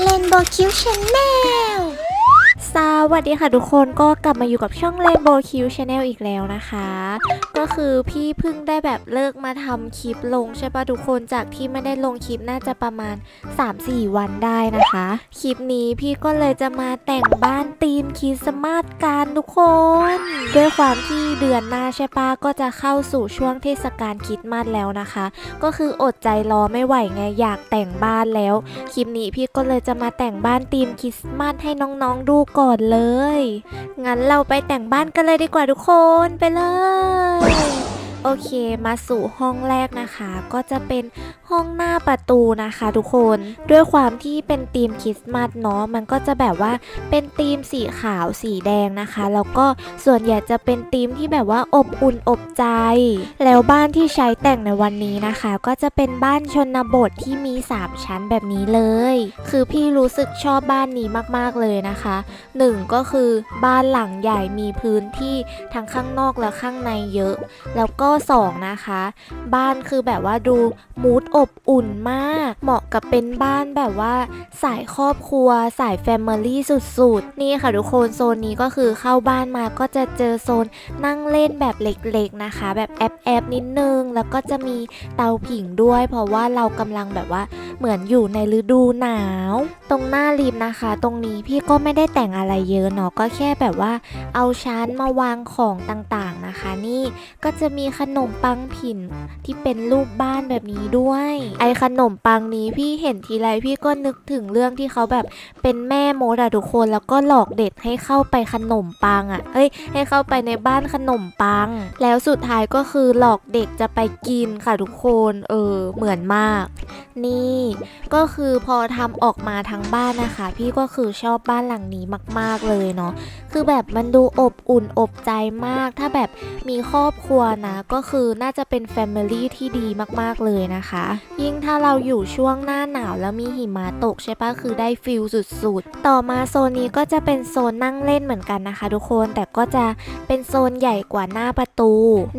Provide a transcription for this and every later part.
เลนโบคิวชแนล สวัสดีค่ะทุกคนก็กลับมาอยู่กับช่อง Rainbow Q Channel อีกแล้วนะคะ ก็คือพี่เพิ่งได้แบบเลิกมาทำคลิปลงใช่ปะทุกคนจากที่ไม่ได้ลงคลิปน่าจะประมาณ 3-4 วันได้นะคะ คลิปนี้พี่ก็เลยจะมาแต่งบ้านธีมคริสต์มาสกันทุกคน ด้วยความที่เดือนหน้าใช่ปะก็จะเข้าสู่ช่วงเทศกาลคริสต์มาสแล้วนะคะ ก็คืออดใจรอไม่ไหวไงอยากแต่งบ้านแล้ว คลิปนี้พี่ก็เลยจะมาแต่งบ้านธีมคริสต์มาสให้น้องๆดูก่อนเลย งั้นเราไปแต่งบ้านกันเลยดีกว่าทุกคนไปเลย โอเคมาสู่ห้องแรกนะคะ ก็จะเป็นห้องหน้าประตูนะคะ ทุกคนด้วยความที่เป็นธีมคริสต์มาสเนาะมันก็จะแบบว่าเป็นธีมสีขาวสีแดงนะคะ แล้วก็ส่วนใหญ่จะเป็นธีมที่แบบว่าอบอุ่นอบใจ แล้วบ้านที่ใช้แต่งในวันนี้นะคะ ก็จะเป็นบ้านชนบทที่มี 3 ชั้นแบบนี้เลย คือพี่รู้สึกชอบบ้านนี้มากๆเลยนะคะหนึ่งก็คือบ้านหลังใหญ่มีพื้นที่ทั้งข้างนอกและข้างในเยอะ แล้วก็สองนะคะ บ้านคือแบบว่าดูมูดอบอุ่นมาก เหมาะกับเป็นบ้านแบบว่า สายครอบครัว สายแฟมิลี่สุดๆ นี่ค่ะทุกคนโซนนี้ก็คือเข้าบ้านมาก็จะเจอโซนนั่งเล่นแบบเล็กๆนะคะ แบบแอบแอบๆนิดนึง แล้วก็จะมีเตาผิงด้วย เพราะว่าเรากำลังแบบว่าเหมือนอยู่ในฤดูหนาวตรงหน้าริมนะคะ ตรงนี้พี่ก็ไม่ได้แต่งอะไรเยอะเนาะก็แค่แบบว่า เอาชั้นมาวางของต่างๆนะคะ นี่ก็จะมีขนมปังผินที่เป็นรูปบ้านแบบนี้ด้วย ไอขนมปังนี้พี่เห็นทีไรพี่ก็นึกถึงเรื่องที่เขาแบบเป็นแม่โมดอะทุกคนแล้วก็หลอกเด็กให้เข้าไปขนมปังอะเอ้ย ให้เข้าไปในบ้านขนมปัง แล้วสุดท้ายก็คือหลอกเด็กจะไปกินค่ะทุกคน เออเหมือนมาก นี่ก็คือพอทำออกมาทั้งบ้านนะคะ พี่ก็คือชอบบ้านหลังนี้มาก ๆ เลยเนาะคือแบบมันดูอบอุ่นอบใจมาก ถ้าแบบมีครอบครัวนะ ก็คือน่าจะเป็นแฟมิลี่ที่ดีมากๆเลยนะคะ ยิ่งถ้าเราอยู่ช่วงหน้าหนาวแล้วมีหิมะตกใช่ปะคือได้ฟิลสุดๆ ต่อมาโซนนี้ก็จะเป็นโซนนั่งเล่นเหมือนกันนะคะ ทุกคนแต่ก็จะเป็นโซนใหญ่กว่าหน้าประตู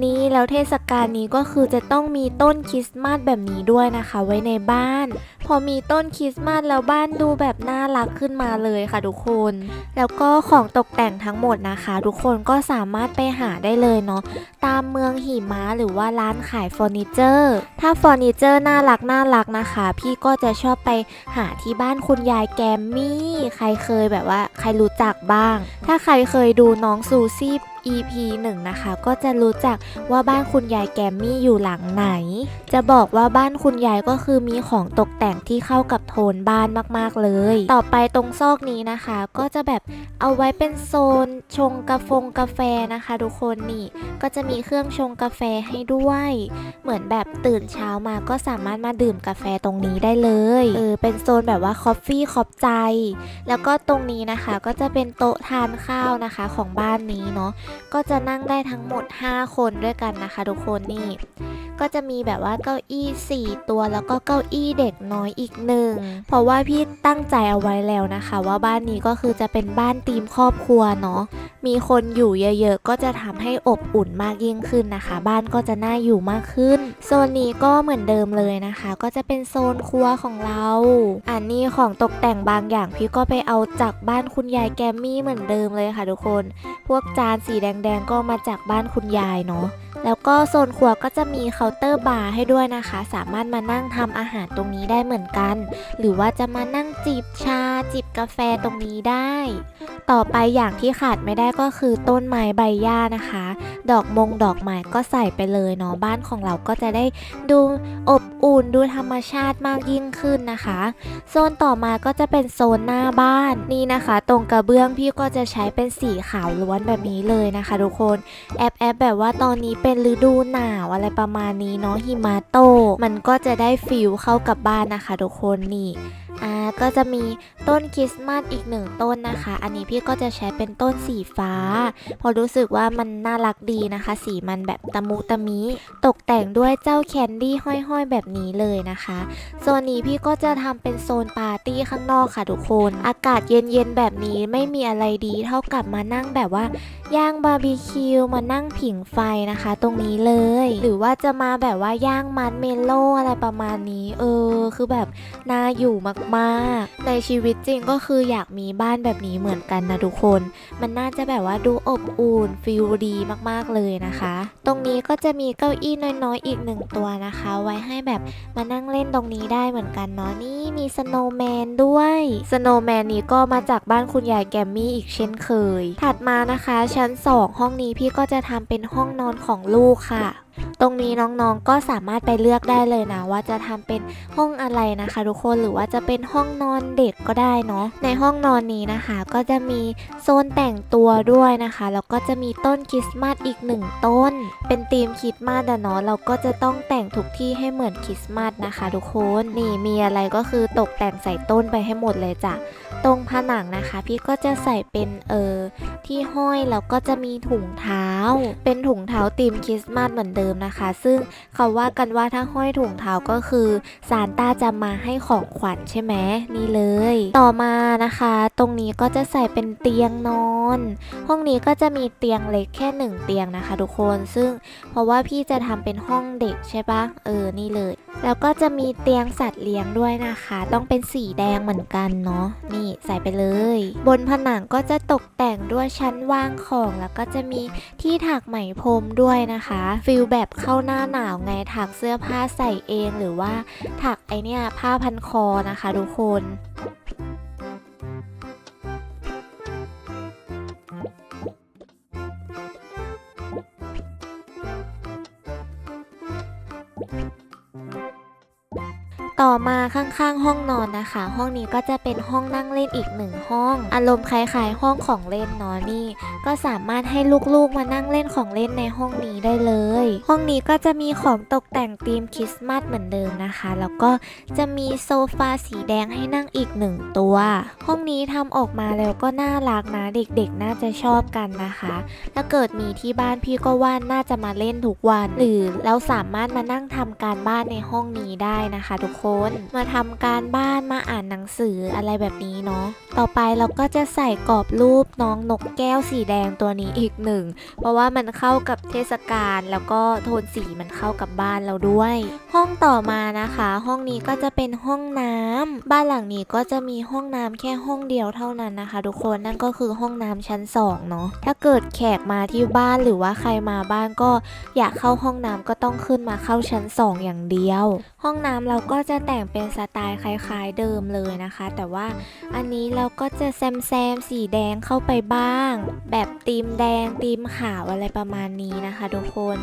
นี่แล้วเทศกาลนี้ก็คือจะต้องมีต้นคริสต์มาสแบบนี้ด้วยนะคะ ไว้ในบ้าน พอมีต้นคริสต์มาสแล้วบ้านดูแบบน่ารักขึ้นมาเลยค่ะทุกคน แล้วก็ของตกแต่งทั้งหมดนะคะ ทุกคนก็สามารถไปหาได้เลยเนาะตามเมืองหิมะหรือว่าร้านขายเฟอร์นิเจอร์ ถ้าเฟอร์นิเจอร์น่ารักน่ารักนะคะ พี่ก็จะชอบไปหาที่บ้านคุณยายแกมมี่ ใครเคยแบบว่าใครรู้จักบ้าง ถ้าใครเคยดูน้องซูซี่ EP 1 นะคะ ก็จะรู้จักว่าบ้านคุณยายแกมมี่อยู่หลังไหน จะบอกว่าบ้านคุณยายก็คือมีของตกแต่งที่เข้ากับโทนบ้านมากๆเลย ต่อไปตรงซอกนี้นะคะ ก็จะแบบเอาไว้เป็นโซนชงกาฟงกาแฟนะคะทุกคนนี่ ก็จะมีเครื่องชงกาแฟให้ด้วย เหมือนแบบตื่นเช้ามาก็สามารถมาดื่มกาแฟตรงนี้ได้เลยเออเป็นโซนแบบว่าคอฟฟี่ขอบใจ แล้วก็ตรงนี้นะคะก็จะเป็นโต๊ะทานข้าวนะคะของบ้านนี้เนาะก็จะนั่งได้ทั้งหมด 5 คนด้วยกันนะคะทุกคนนี่ ก็จะมีแบบว่าเก้าอี้ 4 ตัวแล้วก็เก้าอี้เด็กน้อยอีกหนึ่ง เพราะว่าพี่ตั้งใจเอาไว้แล้วนะคะ ว่าบ้านนี้ก็คือจะเป็นบ้านธีมครอบครัวเนาะ มีคนอยู่เยอะๆ ก็จะทำให้อบอุ่นมากยิ่งขึ้นนะคะ บ้านก็จะน่าอยู่มากขึ้น โซนนี้ก็เหมือนเดิมเลยนะคะ ก็จะเป็นโซนครัวของเรา อันนี้ของตกแต่งบางอย่างพี่ก็ไปเอาจากบ้านคุณยายแกมมี่เหมือนเดิมเลยค่ะทุกคน พวกจานสีแดงๆก็มาจากบ้านคุณยายเนาะ แล้วก็โซนครัวก็จะมีเคาน์เตอร์บาร์ให้ด้วยนะคะ สามารถมานั่งทำอาหารตรงนี้ได้เหมือนกัน หรือว่าจะมานั่งจิบชา จิบกาแฟตรงนี้ได้ ต่อไปอย่างที่ขาดไม่ได้ก็คือต้นไม้ใบหญ้านะคะ ดอกมงดอกไม้ก็ใส่ไปเลยเนาะบ้านของเราก็จะได้ดูอบอุ่นดูธรรมชาติมากยิ่งขึ้นนะคะ โซนต่อมาก็จะเป็นโซนหน้าบ้านนี่นะคะ ตรงกระเบื้องพี่ก็จะใช้เป็นสีขาวล้วนแบบนี้เลยนะคะ ทุกคนแอบแอบแบบว่าตอนนี้เป็นฤดูหนาวอะไรประมาณนี้เนาะหิมะโต มันก็จะได้ฟิลเข้ากับบ้านนะคะทุกคนนี่อ่าก็จะมีต้นคริสต์มาสอีกหนึ่งต้นนะคะ อันนี้พี่ก็จะใช้เป็นต้นสีฟ้า พอรู้สึกว่ามันน่ารักดีนะคะ สีมันแบบตะมุตะมิ ตกแต่งด้วยเจ้าแคนดี้ห้อยๆ แบบนี้เลยนะคะโซนนี้พี่ก็จะทำเป็นโซนปาร์ตี้ข้างนอกค่ะทุกคน อากาศเย็นๆแบบนี้ไม่มีอะไรดีเท่ากับมานั่งแบบว่าย่างบาร์บีคิวมานั่งผิงไฟนะคะ ตรงนี้เลย หรือว่าจะมาแบบว่าย่างมัดเมลโล่อะไรประมาณนี้ เออ คือแบบน่าอยู่มากๆในชีวิตจริงก็คืออยากมีบ้านแบบนี้เหมือนกันนะทุกคน มันน่าจะแบบว่าดูอบอุ่นฟิลดีมากๆเลยนะคะ ตรงนี้ก็จะมีเก้าอี้น้อยๆอีกหนึ่งตัวนะคะ ไว้ให้แบบมานั่งเล่นตรงนี้ได้เหมือนกันเนาะนี่มีสโนว์แมนด้วยสโนว์แมนนี้ก็มาจากบ้านคุณยายแกมมี่อีกเช่นเคย ถัดมานะคะ ชั้น 2 ห้องนี้พี่ก็จะทำเป็นห้องนอนของลูกค่ะตรงนี้น้องๆก็สามารถไปเลือกได้เลยนะ ว่าจะทำเป็นห้องอะไรนะคะ ทุกคนหรือว่าจะเป็นห้องนอนเด็กก็ได้เนาะในห้องนอนนี้นะคะ ก็จะมีโซนแต่งตัวด้วยนะคะแล้วก็จะมีต้นคริสต์มาสอีกหนึ่งต้น เป็นธีมคริสต์มาสอะเนาะเราก็จะต้องแต่งทุกที่ให้เหมือนคริสต์มาสนะคะ ทุกคนนี่มีอะไรก็คือตกแต่งใส่ต้นไปให้หมดเลยจ้ะตรงผนังนะคะ พี่ก็จะใส่เป็นเออที่ห้อยแล้วก็จะมีถุงเท้า เป็นถุงเท้าธีมคริสต์มาสเหมือนเดิมนะคะ ซึ่งเขาว่ากันว่าถ้าห้อยถุงเท้าก็คือซานต้าจะมาให้ของขวัญใช่ไหมนี่เลย ต่อมานะคะ ตรงนี้ก็จะใส่เป็นเตียงนอน ห้องนี้ก็จะมีเตียงเล็กแค่หนึ่งเตียงนะคะ ทุกคนซึ่งเพราะว่าพี่จะทำเป็นห้องเด็กใช่ปะเออนี่เลย แล้วก็จะมีเตียงสัตว์เลี้ยงด้วยนะคะ ต้องเป็นสีแดงเหมือนกันเนาะนี่ใส่ไปเลย บนผนังก็จะตกแต่งด้วยชั้นวางของแล้วก็จะมีที่ถักไหมพรมด้วยนะคะฟิลแบบเข้าหน้าหนาวไงถักเสื้อผ้าใส่เองหรือว่าถักไอเนี่ยผ้าพันคอนะคะทุกคน ต่อมาข้างๆ ห้องนอนนะคะ ห้องนี้ก็จะเป็นห้องนั่งเล่นอีกหนึ่งห้อง อารมณ์คล้ายๆ ห้องของเล่นเนาะนี่ ก็สามารถให้ลูกๆมานั่งเล่นของเล่นในห้องนี้ได้เลย ห้องนี้ก็จะมีของตกแต่งธีมคริสต์มาสเหมือนเดิมนะคะ แล้วก็จะมีโซฟาสีแดงให้นั่งอีกหนึ่งตัว ห้องนี้ทำออกมาแล้วก็น่ารักนะเด็กๆ น่าจะชอบกันนะคะ ถ้าเกิดมีที่บ้านพี่ก็ว่าน่าจะมาเล่นทุกวัน หรือเราสามารถมานั่งทำการบ้านในห้องนี้ได้นะคะ ทุกคนมาทำการบ้านมาอ่านหนังสืออะไรแบบนี้เนาะต่อไปเราก็จะใส่กรอบรูปน้องนกแก้วสีแดงตัวนี้อีกหนึ่ง เพราะว่ามันเข้ากับเทศกาลแล้วก็โทนสีมันเข้ากับบ้านเราด้วย ห้องต่อมานะคะ ห้องนี้ก็จะเป็นห้องน้ำบ้านหลังนี้ก็จะมีห้องน้ำแค่ห้องเดียวเท่านั้นนะคะ ทุกคนนั่นก็คือห้องน้ำชั้นสองเนาะถ้าเกิดแขกมาที่บ้านหรือว่าใครมาบ้านก็อยากเข้าห้องน้ำก็ต้องขึ้นมาเข้าชั้นสองอย่างเดียว ห้องน้ำเราก็จะแต่งเป็นสไตล์คล้ายๆเดิมเลยนะคะ แต่ว่าอันนี้เราก็จะแซมแซมสีแดงเข้าไปบ้าง แบบตีมแดงตีมขาวอะไรประมาณนี้นะคะทุกคน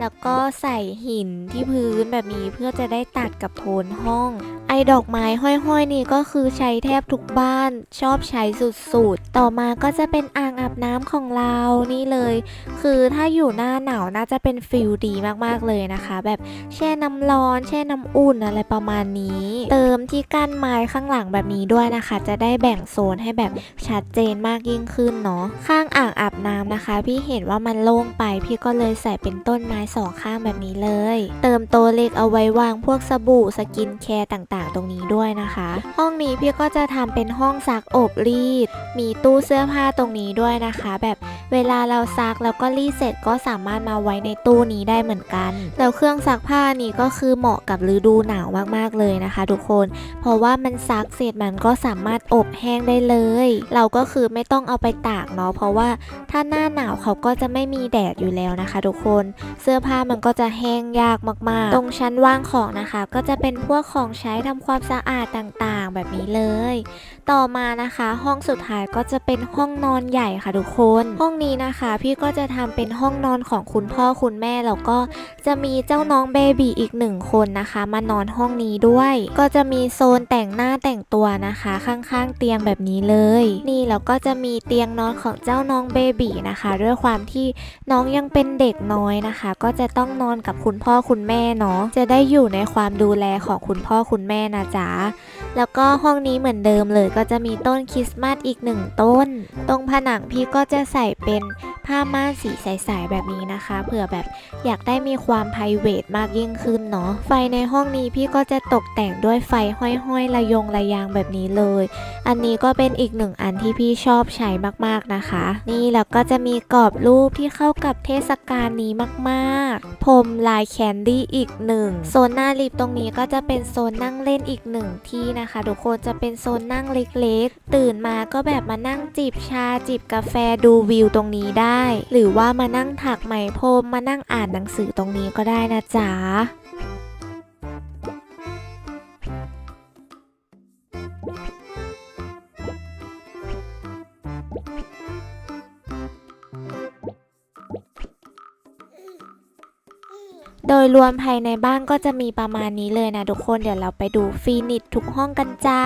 แล้วก็ใส่หินที่พื้นแบบนี้เพื่อจะได้ตัดกับโทนห้อง ไอดอกไม้ห้อยๆนี่ก็คือใช้แทบทุกบ้านชอบใช้สุดๆ ต่อมาก็จะเป็นอ่างอาบน้ำของเรานี่เลย คือถ้าอยู่หน้าหนาวน่าจะเป็นฟิลดีมากๆเลยนะคะ แบบแช่น้ำร้อน แช่น้ำอุ่นอะไรประมาณนี้ เติมที่กั้นไม้ข้างหลังแบบนี้ด้วยนะคะ จะได้แบ่งโซนให้แบบชัดเจนมากยิ่งขึ้นเนาะข้างอ่างอาบน้ำนะคะ พี่เห็นว่ามันโล่งไป พี่ก็เลยใส่เป็นต้นไม้สองข้างแบบนี้เลย เติมโตเล็กเอาไว้วางพวกสบู่สกินแคร์ต่างๆ ตรงนี้ด้วยนะคะ ห้องนี้พี่ก็จะทำเป็นห้องซักอบรีด มีตู้เสื้อผ้าตรงนี้ด้วยนะคะ แบบเวลาเราซักแล้วก็รีดเสร็จก็สามารถมาไว้ในตู้นี้ได้เหมือนกัน แล้วเครื่องซักผ้านี้ก็คือเหมาะกับฤดูหนาวมากๆเลยนะคะ ทุกคน เพราะว่ามันซักเสร็จมันก็สามารถอบแห้งได้เลย เราก็คือไม่ต้องเอาไปตากเนาะเพราะว่าถ้าหน้าหนาวเขาก็จะไม่มีแดดอยู่แล้วนะคะ ทุกคนเสื้อผ้ามันก็จะแห้งยากมากๆ ตรงชั้นว่างของนะคะ ก็จะเป็นพวกของใช้ทำความสะอาดต่างๆ แบบนี้เลย ต่อมานะคะ ห้องสุดท้ายก็จะเป็นห้องนอนใหญ่ค่ะทุกคน ห้องนี้นะคะ พี่ก็จะทำเป็นห้องนอนของคุณพ่อคุณแม่แล้วก็จะมีเจ้าน้องเบบีอีกหนึ่งคนนะคะ มานอนห้องนี้ด้วย ก็จะมีโซนแต่งหน้าแต่งตัวนะคะ ข้างๆ เตียงแบบนี้เลย นี่แล้วก็จะมีเตียงนอนของเจ้าน้องเบบีนะคะ ด้วยความที่น้องยังเป็นเด็กน้อยนะคะ ก็จะต้องนอนกับคุณพ่อคุณแม่เนาะจะได้อยู่ในความดูแลของคุณพ่อคุณแม่นะจ๊ะแล้วก็ห้องนี้เหมือนเดิมเลย ก็จะมีต้นคริสต์มาสอีกหนึ่งต้น ตรงผนังพี่ก็จะใส่เป็นผ้าม่านสีใสๆแบบนี้นะคะ เผื่อแบบอยากได้มีความ p r i v a t มากยิ่งขึ้นเนาะไฟในห้องนี้พี่ก็จะตกแต่งด้วยไฟห้อยๆ ระยงระยางแบบนี้เลย อันนี้ก็เป็นอีกหนึ่งอันที่พี่ชอบใช้มากๆนะคะ นี่แล้วก็จะมีกรอบรูปที่เข้ากับเทศกาลนี้มากๆ พรมลายแคนดี้อีกหนึ่งโซนหน้าลิฟต์ตรงนี้ก็จะเป็นโซนนั่งเล่นอีกหนึ่งที่นะคะ ทุกคนจะเป็นโซนนั่งเล็กๆ ตื่นมาก็แบบมานั่งจิบชาจิบกาแฟดูวิวตรงนี้ได้ หรือว่ามานั่งถักไหมพรมมานั่งอ่านหนังสือตรงนี้ก็ได้นะจ๊ะ ยรวมภายในบ้านก็จะมีประมาณนี้เลยนะทุกคนเดี๋ยวเราไปดูฟีนิชทุกห้องกันจ้า